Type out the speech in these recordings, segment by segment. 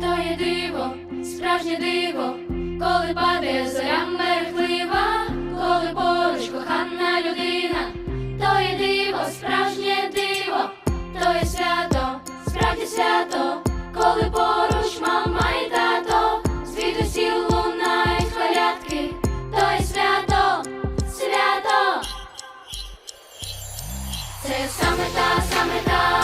то є диво, справжнє диво, коли падає зоря мерехлива, коли поруч кохана людина, то є диво, справжнє диво, то є свято, справді свято, коли поруч мама і тато, звідусіль лунають хвалятки, то є свято, свято. Це саме та, саме та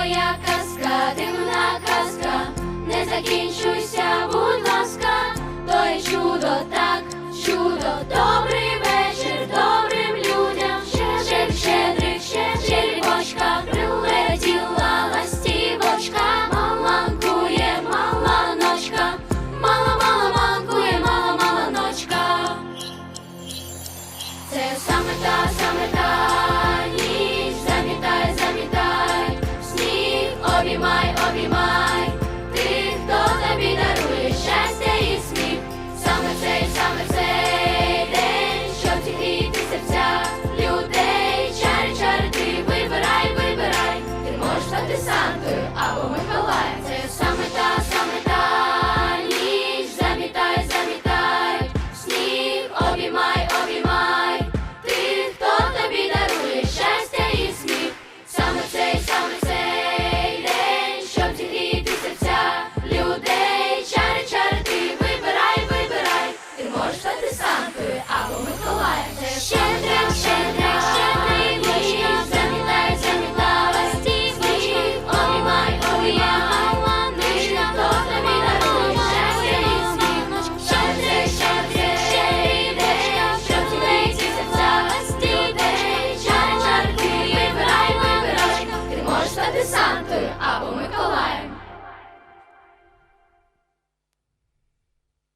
Моя казка, дивна казка, не закінчуйся, будь ласка, то є чудо, так, чудо, добрий вечір, добрим людям, щедрик, щедрик, щедрівочка, прилетіла ластівочка, маланкує, мала мала, мала, маланкує, мала, мала. Це саме та Сантою або Миколаєм.